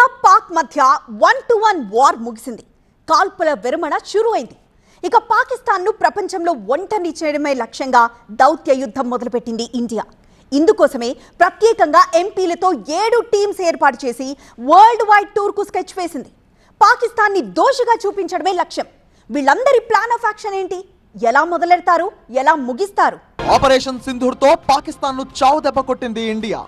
India Pak మధ్య one to one war ముగిసింది. కాల్పుల విరమణ షురు అయింది ఇక పాకిస్తాన్ను ప్రపంచంలో ఒంటరి చేయడమే లక్ష్యంగా దౌత్య యుద్ధం మొదలుపెట్టింది ఇండియా. ఇందుకోసమే ప్రత్యేకంగా ఎంపీలతో ఏడు టీమ్స్ ఏర్పాటు చేసి వరల్డ్ వైడ్ టూర్కు స్కెచ్ వేసింది. పాకిస్తాన్ని దోషిగా చూపించడమే లక్ష్యం. వీళ్ళందరి ప్లాన్ ఆఫ్ యాక్షన్ ఏంటి? ఎలా మొదలెడతారు? ఎలా ముగిస్తారు? ఆపరేషన్ సింధూర్తో తో చావు దెబ్బ కొట్టింది ఇండియా.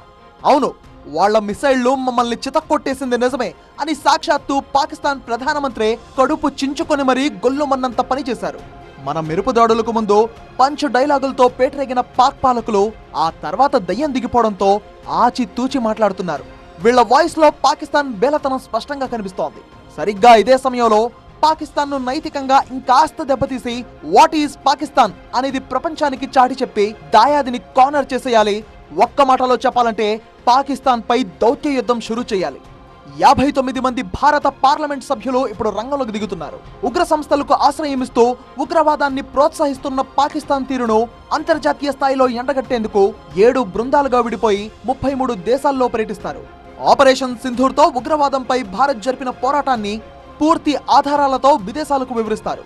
అవును వాళ్ళ మిసైళ్ళు మమ్మల్ని చితక్కొట్టేసింది నిజమే అని సాక్షాత్తు పాకిస్తాన్ ప్రధానమంత్రి కడుపు చించుకొని మరీ గొల్లుమన్నంత పనిచేశారు మన మెరుపు దాడులకు ముందు పంచ్ డైలాగులతో పేటరేగిన పాక్ పాలకులు ఆ తర్వాత దయ్యం దిగిపోవడంతో ఆచితూచి మాట్లాడుతున్నారు. వీళ్ళ వాయిస్లో పాకిస్తాన్ బేలతనం స్పష్టంగా కనిపిస్తోంది. సరిగ్గా ఇదే సమయంలో పాకిస్తాన్ను నైతికంగా ఇంకాస్త దెబ్బతీసి వాట్ ఈజ్ పాకిస్తాన్ అనేది ప్రపంచానికి చాటి చెప్పి దాయాదిని కార్నర్ చేసేయాలి. ఒక్క మాటలో చెప్పాలంటే పాకిస్తాన్పై దౌత్య యుద్ధం షురూ చేయాలి. యాభై తొమ్మిది మంది భారత పార్లమెంట్ సభ్యులు ఇప్పుడు రంగంలోకి దిగుతున్నారు. ఉగ్ర సంస్థలకు ఆశ్రయం ఇస్తూ ఉగ్రవాదాన్ని ప్రోత్సహిస్తున్న పాకిస్తాన్ తీరును అంతర్జాతీయ స్థాయిలో ఎండగట్టేందుకు ఏడు బృందాలుగా విడిపోయి ముప్పై మూడు దేశాల్లో పర్యటిస్తారు. ఆపరేషన్ సింధూర్తో ఉగ్రవాదంపై భారత్ జరిపిన పోరాటాన్ని పూర్తి ఆధారాలతో విదేశాలకు వివరిస్తారు.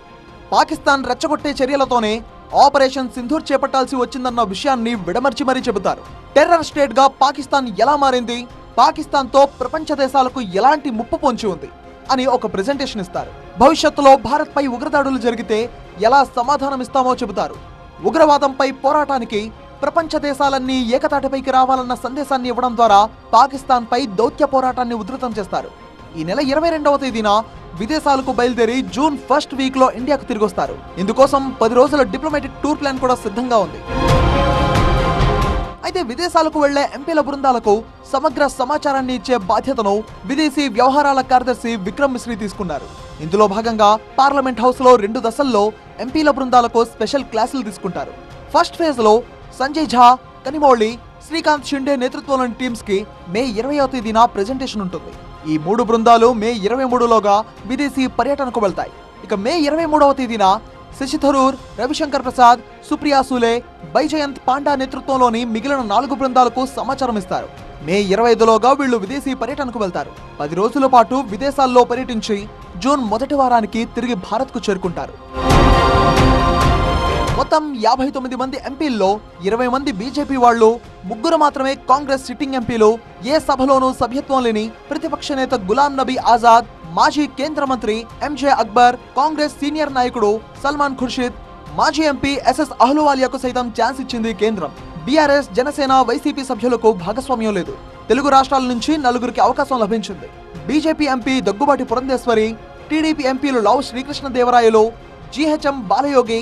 పాకిస్తాన్ రెచ్చగొట్టే చర్యలతోనే ఆపరేషన్ సింధూర్ చేపట్టాల్సి వచ్చిందన్న విషయాన్ని విడమర్చి మరీ చెబుతారు. టెర్రర్ స్టేట్గా పాకిస్తాన్ ఎలా మారింది? పాకిస్తాన్తో ప్రపంచ దేశాలకు ఎలాంటి ముప్పు పొంచి ఉంది? అని ఒక ప్రెజెంటేషన్ ఇస్తారు. భవిష్యత్తులో భారత్ పై ఉగ్రదాడులు జరిగితే ఎలా సమాధానం ఇస్తామో చెబుతారు. ఉగ్రవాదంపై పోరాటానికి ప్రపంచ దేశాలన్నీ ఏకతాటిపైకి రావాలన్న సందేశాన్ని ఇవ్వడం ద్వారా పాకిస్తాన్ పై దౌత్య పోరాటాన్ని ఉధృతం చేస్తారు. ఈ నెల ఇరవై రెండవ తేదీన విదేశాలకు బయలుదేరి జూన్ ఫస్ట్ వీక్లో ఇండియాకు తిరిగొస్తారు. ఇందుకోసం పది రోజుల డిప్లొమాటిక్ టూర్ ప్లాన్ కూడా సిద్ధంగా ఉంది. అయితే విదేశాలకు వెళ్ళే ఎంపీల బృందాలకు సమగ్ర సమాచారాన్ని ఇచ్చే బాధ్యతను విదేశీ వ్యవహారాల కార్యదర్శి విక్రమ్ మిశ్రీ తీసుకున్నారు. ఇందులో భాగంగా పార్లమెంట్ హౌస్లో రెండు దశల్లో ఎంపీల బృందాలకు స్పెషల్ క్లాసులు తీసుకుంటారు. ఫస్ట్ ఫేజ్లో సంజయ్ ఝా కనిమౌళి శ్రీకాంత్ షిండే నేతృత్వంలోని టీమ్స్కి మే ఇరవయో తేదీన ప్రెజెంటేషన్ ఉంటుంది. ఈ మూడు బృందాలు మే ఇరవై మూడులోగా విదేశీ పర్యటనకు వెళ్తాయి. ఇక మే ఇరవై మూడవ తేదీన శశి థరూర్ రవిశంకర్ ప్రసాద్ సుప్రియా సూలే బైజయంత్ పాండా నేతృత్వంలోని మిగిలిన నాలుగు బృందాలకు సమాచారం ఇస్తారు. మే ఇరవై ఐదులోగా వీళ్ళు విదేశీ పర్యటనకు వెళ్తారు. పది రోజుల పాటు విదేశాల్లో పర్యటించి జూన్ మొదటి వారానికి తిరిగి భారత్కు చేరుకుంటారు. మొత్తం యాభై తొమ్మిది మంది ఎంపీల్లో ఇరవై మంది బీజేపీ వాళ్ళు ముగ్గురు మాత్రమే కాంగ్రెస్ సిట్టింగ్ ఎంపీలు. ఏ సభలోనూ సభ్యత్వం లేని ప్రతిపక్ష నేత గులాం నబీ ఆజాద్ మాజీ కేంద్ర మంత్రి ఎంజే అక్బర్ కాంగ్రెస్ సీనియర్ నాయకుడు సల్మాన్ ఖుర్షిద్ మాజీ ఎంపీ ఎస్ఎస్ అహ్లువాలియాకు సైతం ఛాన్స్ ఇచ్చింది కేంద్రం. బీఆర్ఎస్ జనసేన వైసీపీ సభ్యులకు భాగస్వామ్యం లేదు. తెలుగు రాష్ట్రాల నుంచి నలుగురికి అవకాశం లభించింది. BJP MP Daggubati Purandeswari TDP ఎంపీలు Lavu Srikrishnadevarayalu GHM Balayogi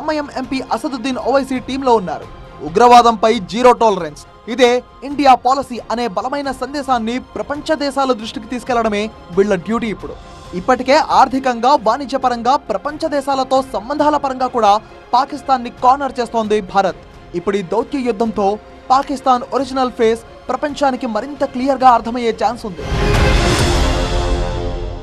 MIM MP Asaduddin Owaisi టీంలో ఉన్నారు. ఉగ్రవాదంపై జీరో టాలరెన్స్. ఇదే ఇండియా పాలసీ అనే బలమైన సందేశాన్ని ప్రపంచ దేశాల దృష్టికి తీసుకెళ్ళడమే వీళ్ళ డ్యూటీ ఇప్పుడు. ఇప్పటికే ఆర్థికంగా వాణిజ్యపరంగా ప్రపంచ దేశాలతో సంబంధాల పరంగా కూడా పాకిస్తాన్ని కార్నర్ చేస్తోంది భారత్. ఇప్పుడు ఈ దౌత్య యుద్ధంతో పాకిస్తాన్ ఒరిజినల్ ఫేస్ ప్రపంచానికి మరింత క్లియర్గా అర్థమయ్యే ఛాన్స్ ఉంది.